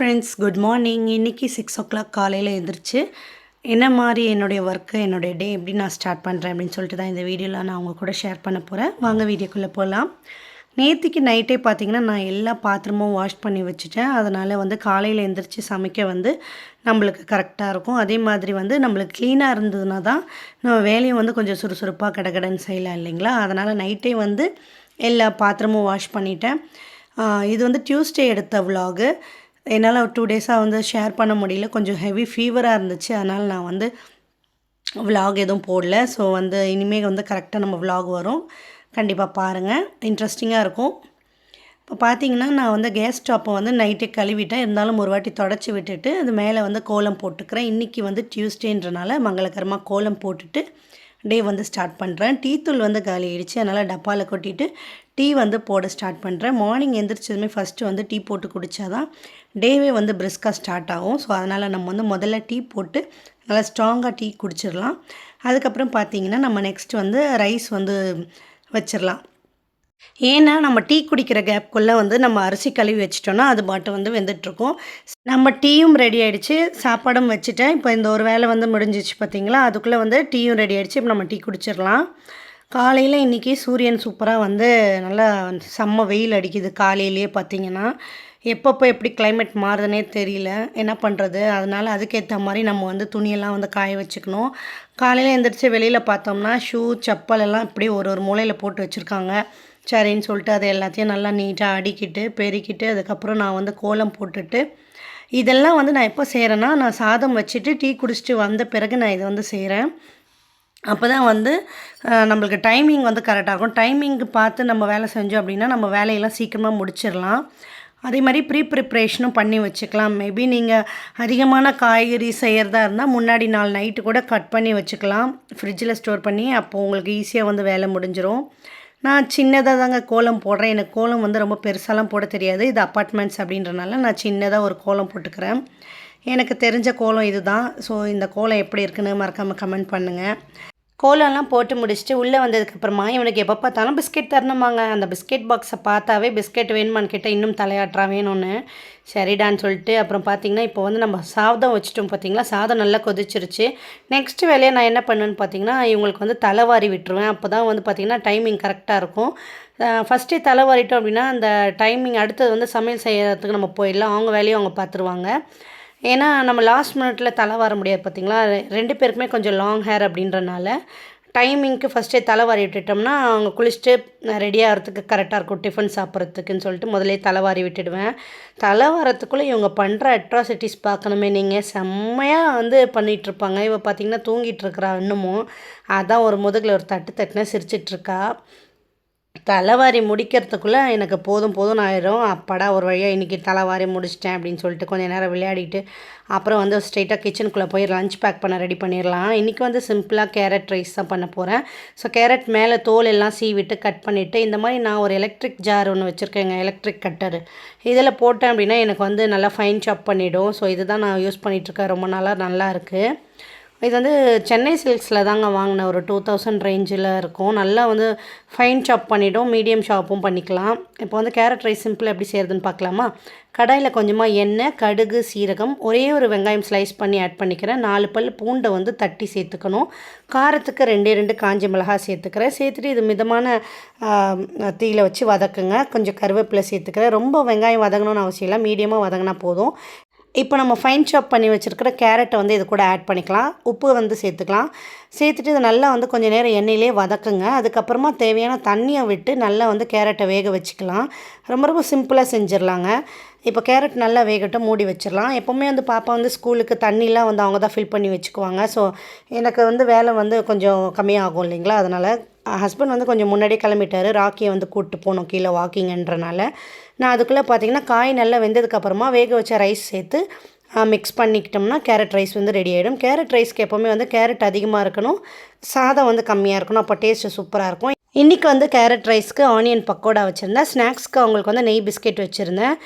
Friends good morning இன்றைக்கி six o'clock காலையில் எழுந்திரிச்சு என்ன மாதிரி என்னுடைய ஒர்க்கு என்னுடைய டே எப்படி நான் ஸ்டார்ட் பண்ணுறேன் அப்படின்னு சொல்லிட்டு தான் இந்த வீடியோவில் நான் உங்கள் கூட ஷேர் பண்ண போகிறேன் வாங்க வீடியோக்குள்ளே போகலாம் நேற்றுக்கு நைட்டே பார்த்திங்கன்னா நான் எல்லா பாத்திரமும் வாஷ் பண்ணி வச்சுட்டேன். அதனால் வந்து காலையில் எழுந்திரிச்சு சமைக்க வந்து நம்மளுக்கு கரெக்டாக இருக்கும். அதே மாதிரி வந்து நம்மளுக்கு க்ளீனாக இருந்ததுனா தான் நம்ம வேலையும் வந்து கொஞ்சம் சுறுசுறுப்பாக கடகடன்னு செய்யலாம் இல்லைங்களா? அதனால் நைட்டே வந்து எல்லா பாத்திரமும் வாஷ் பண்ணிட்டேன். இது வந்து டியூஸ்டே எடுத்த விலாகு என்னால் ஒரு டூ டேஸாக வந்து ஷேர் பண்ண முடியல. கொஞ்சம் ஹெவி ஃபீவராக இருந்துச்சு. அதனால் நான் வந்து விலாக் எதுவும் போடல. ஸோ வந்து இனிமேல் வந்து கரெக்டாக நம்ம விலாக் வரும். கண்டிப்பாக பாருங்கள் இன்ட்ரெஸ்டிங்காக இருக்கும். இப்போ பார்த்தீங்கன்னா நான் வந்து கேஸ் ஸ்டாப்பை வந்து நைட்டே கழுவிட்டேன். இருந்தாலும் ஒரு வாட்டி தொடச்சி விட்டுட்டு அது மேலே வந்து கோலம் போட்டுக்கிறேன். இன்றைக்கி வந்து டியூஸ்டேன்றனால மங்களகரமாக கோலம் போட்டுட்டு டே வந்து ஸ்டார்ட் பண்ணுறேன் டீ தூள் வந்து காலி ஆயிடுச்சு. அதனால் டப்பாவில் கொட்டிட்டு டீ வந்து போட ஸ்டார்ட் பண்ணுறேன் மார்னிங் எந்திரிச்சதுமே ஃபஸ்ட்டு வந்து டீ போட்டு குடித்தாதான் டேவே வந்து பிரிஸ்காக ஸ்டார்ட் ஆகும். ஸோ அதனால் நம்ம வந்து முதல்ல டீ போட்டு நல்லா ஸ்ட்ராங்காக டீ குடிச்சிடலாம். அதுக்கப்புறம் பார்த்தீங்கன்னா நம்ம நெக்ஸ்ட் வந்து ரைஸ் வந்து வச்சிடலாம். ஏன்னா நம்ம டீ குடிக்கிற கேப்குள்ளே வந்து நம்ம அரிசி கழுவி வச்சிட்டோம்னா அது பாட்டு வந்து வெந்துட்டுருக்கும். நம்ம டீயும் ரெடி ஆகிடுச்சு சாப்பாடும் வச்சுட்டேன். இப்போ இந்த ஒரு வேலை வந்து முடிஞ்சிச்சு பார்த்தீங்களா? அதுக்குள்ளே வந்து டீயும் ரெடி ஆகிடுச்சு இப்போ நம்ம டீ குடிச்சிடலாம். காலையில் இன்றைக்கி சூரியன் சூப்பராக வந்து நல்லா செம்ம வெயில் அடிக்குது. காலையிலேயே பார்த்தீங்கன்னா எப்பப்போ எப்படி கிளைமேட் மாறுதுன்னே தெரியல. என்ன பண்ணுறது? அதனால் அதுக்கேற்ற மாதிரி நம்ம வந்து துணியெல்லாம் வந்து காய வச்சுக்கணும். காலையில் எழுந்திரிச்சி வெளியில் பார்த்தோம்னா ஷூ செப்பல் எல்லாம் இப்படி ஒரு ஒரு மூலையில் போட்டு வச்சுருக்காங்க. சரின்னு சொல்லிட்டு அதை எல்லாத்தையும் நல்லா நீட்டாக அடிக்கிட்டு பெருக்கிட்டு அதுக்கப்புறம் நான் வந்து கோலம் போட்டுட்டு இதெல்லாம் வந்து நான் எப்போ செய்கிறேன்னா நான் சாதம் வச்சுட்டு டீ குடிச்சிட்டு வந்த பிறகு நான் இதை வந்து செய்கிறேன் அப்போ தான் வந்து நம்மளுக்கு டைமிங் வந்து கரெக்டாக இருக்கும். டைமிங்க்கு பார்த்து நம்ம வேலை செஞ்சோம் அப்படின்னா நம்ம வேலையெல்லாம் சீக்கிரமாக முடிச்சிடலாம். அதே மாதிரி ப்ரீ ப்ரிப்ரேஷனும் பண்ணி வச்சுக்கலாம். மேபி நீங்கள் அதிகமான காய்கறி செய்கிறதா இருந்தால் முன்னாடி நாள் நைட்டு கூட கட் பண்ணி வச்சுக்கலாம். ஃப்ரிட்ஜில் ஸ்டோர் பண்ணி அப்போது உங்களுக்கு ஈஸியாக வந்து வேலை முடிஞ்சிடும் நான் சின்னதாக தாங்க கோலம் போடுறேன். எனக்கு கோலம் வந்து ரொம்ப பெருசாலாம் போட தெரியாது. இது அப்பார்ட்மெண்ட்ஸ் அப்படின்றனால நான் சின்னதாக ஒரு கோலம் போட்டுக்கிறேன். எனக்கு தெரிஞ்ச கோலம் இதுதான். ஸோ இந்த கோலம் எப்படி இருக்குன்னு மறக்காமல் கமெண்ட் பண்ணுங்கள் கோலம்லாம் போட்டு முடிச்சுட்டு உள்ளே வந்ததுக்கப்புறமா இவனுக்கு எப்போ பார்த்தாலும் பிஸ்கெட் தரணுமாங்க. அந்த பிஸ்கெட் பாக்ஸை பார்த்தாவே பிஸ்கெட் வேணுமான்னு கேட்டால் இன்னும் தலையாட்டுறா வேணும்னு. சரிடான்னு சொல்லிட்டு அப்புறம் பார்த்தீங்கன்னா இப்போ வந்து நம்ம சாதம் வச்சுட்டோம் பார்த்தீங்களா? சாதம் நல்லா கொதிச்சிருச்சு. நெக்ஸ்ட் வேலையை நான் என்ன பண்ணுன்னு பார்த்தீங்கன்னா இவங்களுக்கு வந்து தலைவாரி விட்டுருவேன். அப்போ தான் வந்து பார்த்திங்கன்னா டைமிங் கரெக்டாக இருக்கும். ஃபஸ்ட்டே தலைவாரிட்டோம் அப்படின்னா அந்த டைமிங் அடுத்தது வந்து சமையல் செய்கிறதுக்கு நம்ம போயிடலாம். அவங்க வேலையை அவங்க பார்த்துருவாங்க. ஏன்னா நம்ம லாஸ்ட் மினிட்ல தலை வர முடியாது பார்த்தீங்களா ரெண்டு பேருக்குமே கொஞ்சம் லாங் ஹேர் அப்படின்றனால டைமிங்க்கு ஃபஸ்ட்டே தலை வாரி விட்டுட்டோம்னா அவங்க குளிச்சுட்டு ரெடியாகிறதுக்கு கரெக்டாக இருக்கும். டிஃபன் சாப்பிட்றதுக்குன்னு சொல்லிட்டு முதலே தலை வாரி விட்டுடுவேன். தலை வாரத்துக்குள்ளே இவங்க பண்ணுற அட்ராசிட்டிஸ் பார்க்கணுமே. நீங்கள் செம்மையாக வந்து பண்ணிகிட்ருப்பாங்க இவள் பார்த்தீங்கன்னா தூங்கிட்டு இருக்கிறா இன்னமும். அதான் ஒரு முதுகில் ஒரு தட்டு தட்டுனா சிரிச்சிட்ருக்கா தலைவாரி முடிக்கிறதுக்குள்ளே எனக்கு போதும் போதும்னு ஆயிரும். அப்பாடா ஒரு வழியாக இன்றைக்கி தலைவாரி முடிச்சிட்டேன் அப்படின்னு சொல்லிட்டு கொஞ்சம் நேரம் விளையாடிட்டு அப்புறம் வந்து ஸ்ட்ரெயிட்டாக கிச்சனுக்குள்ளே போய் லஞ்ச் பேக் பண்ண ரெடி பண்ணிடலாம் இன்றைக்கி வந்து சிம்பிளாக கேரட் ரைஸ் தான் பண்ண போகிறேன் ஸோ கேரட் மேலே தோல் எல்லாம் சீவிட்டு கட் பண்ணிவிட்டு இந்த மாதிரி நான் ஒரு எலக்ட்ரிக் ஜார் ஒன்று வச்சுருக்கேங்க எலக்ட்ரிக் கட்டர் இதில் போட்டேன் அப்படின்னா எனக்கு வந்து நல்லா ஃபைன் சாப் பண்ணிவிடும் ஸோ இதுதான் நான் யூஸ் பண்ணிகிட்ருக்கேன் ரொம்ப நாளாக நல்லா இருக்குது இது வந்து சென்னை சில்க்ஸில் தாங்க வாங்கினேன் ஒரு டூ தௌசண்ட் ரேஞ்சில் இருக்கும். நல்லா வந்து ஃபைன் ஷாப் பண்ணிவிடும் மீடியம் ஷாப்பும் பண்ணிக்கலாம். இப்போ வந்து கேரட் ரைஸ் சிம்பிள் எப்படி செய்கிறதுன்னு பார்க்கலாமா? கடாயில் கொஞ்சமாக எண்ணெய் கடுகு சீரகம் ஒரே ஒரு வெங்காயம் ஸ்லைஸ் பண்ணி ஆட் பண்ணிக்கிறேன். நாலு பல் பூண்டை வந்து தட்டி சேர்த்துக்கணும். காரத்துக்கு ரெண்டே ரெண்டு காஞ்ச மிளகா சேர்த்துக்கிறேன். சேர்த்துட்டு இது மிதமான தீயில் வச்சு வதக்குங்க. கொஞ்சம் கருவேப்பிலை சேர்த்துக்கிறேன். ரொம்ப வெங்காயம் வதங்கணும்னு அவசியம் இல்லை. மீடியமாக வதங்கினா போதும். இப்போ நம்ம ஃபைன் சாப் பண்ணி வச்சுருக்கிற கேரட்டை வந்து இது கூட ஆட் பண்ணிக்கலாம். உப்பு வந்து சேர்த்துக்கலாம். சேர்த்துட்டு இதை நல்லா வந்து கொஞ்சம் நேரம் எண்ணெயிலே வதக்குங்க. அதுக்கப்புறமா தேவையான தண்ணியை விட்டு நல்லா வந்து கேரட்டை வேக வச்சுக்கலாம். ரொம்ப ரொம்ப சிம்பிளாக செஞ்சிடலாங்க. இப்போ கேரட் நல்லா வேகட்டும் மூடி வச்சிடலாம். எப்போவுமே வந்து பாப்பா வந்து ஸ்கூலுக்கு தண்ணிலாம் வந்து அவங்க தான் ஃபில் பண்ணி வச்சுக்குவாங்க. ஸோ எனக்கு வந்து வேலை வந்து கொஞ்சம் கம்மியாகும் இல்லைங்களா? அதனால் ஹஸ்பண்ட் வந்து கொஞ்சம் முன்னாடியே கிளம்பிட்டார். ராக்கியை வந்து கூப்பிட்டு போகணும் கீழே வாக்கிங்கன்றனால நான் அதுக்குள்ளே பார்த்தீங்கன்னா காய் நல்லா வெந்ததுக்கப்புறமா வேக வச்ச ரைஸ் சேர்த்து மிக்ஸ் பண்ணிக்கிட்டோம்னா கேரட் ரைஸ் வந்து ரெடி ஆகிடும் கேரட் ரைஸ்க்கு எப்போவுமே வந்து கேரட் அதிகமாக இருக்கணும். சாதம் வந்து கம்மியாக இருக்கணும். அப்போ டேஸ்ட்டு சூப்பராக இருக்கும். இன்றைக்கி வந்து கேரட் ரைஸ்க்கு ஆனியன் பக்கோடா வச்சுருந்தேன். ஸ்நாக்ஸ்க்கு அவங்களுக்கு வந்து நெய் பிஸ்கெட் வச்சுருந்தேன்.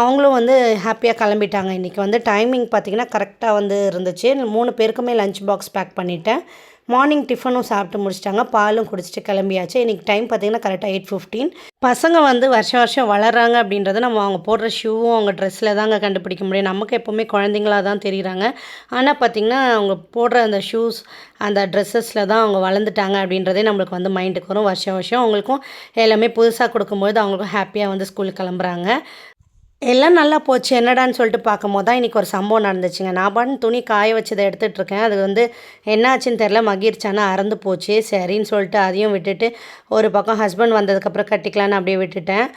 அவங்களும் வந்து ஹாப்பியாக கிளம்பிட்டாங்க. இன்றைக்கி வந்து டைமிங் பார்த்திங்கன்னா கரெக்டாக வந்து இருந்துச்சு. மூணு பேருக்குமே லஞ்ச் பாக்ஸ் பேக் பண்ணிட்டேன். மார்னிங் டிஃபனும் சாப்பிட்டு முடிச்சிட்டாங்க. பாலும் குடிச்சிட்டு கிளம்பியாச்சு. இன்றைக்கி டைம் பார்த்திங்கன்னா கரெக்டாக எயிட் ஃபிஃப்டீன் பசங்க வந்து வருஷம் வருஷம் வளர்கிறாங்க அப்படின்றத நம்ம அவங்க போடுற ஷூவும் அவங்க ட்ரெஸ்ஸில் தாங்க கண்டுபிடிக்க முடியும். நமக்கு எப்போவுமே குழந்தைங்களா தான் தெரிகிறாங்க ஆனால் பார்த்திங்கன்னா அவங்க போடுற அந்த ஷூஸ் அந்த ட்ரெஸ்ஸஸில் தான் அவங்க வளர்ந்துட்டாங்க அப்படின்றதே நம்மளுக்கு வந்து மைண்டுக்கு வரும். வருஷம் வருஷம் அவங்களுக்கும் எல்லாமே புதுசாக கொடுக்கும்போது அவங்களுக்கும் ஹாப்பியாக வந்து ஸ்கூலுக்கு கிளம்புறாங்க. எல்லாம் நல்லா போச்சு என்னடான்னு சொல்லிட்டு பார்க்கும்போது தான் இன்றைக்கி ஒரு சம்பவம் நடந்துச்சுங்க. நான் பாட்டு துணி காய வச்சதை எடுத்துகிட்டு இருக்கேன். அது வந்து என்னாச்சுன்னு தெரில மகிழ்ச்சானா அறந்து போச்சு. சரின்னு சொல்லிட்டு அதையும் விட்டுட்டு ஒரு பக்கம் ஹஸ்பண்ட் வந்ததுக்கப்புறம் கட்டிக்கலான்னு அப்படியே விட்டுட்டேன்.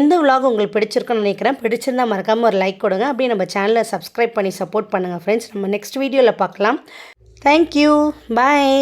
இந்த விலாக் உங்களுக்கு பிடிச்சிருக்குன்னு நினைக்கிறேன். பிடிச்சிருந்தா மறக்காமல் ஒரு லைக் கொடுங்க. அப்படியே நம்ம சேனலை சப்ஸ்கிரைப் பண்ணி சப்போர்ட் பண்ணுங்கள் ஃப்ரெண்ட்ஸ் நம்ம நெக்ஸ்ட் வீடியோவில் பார்க்கலாம். Thank you bye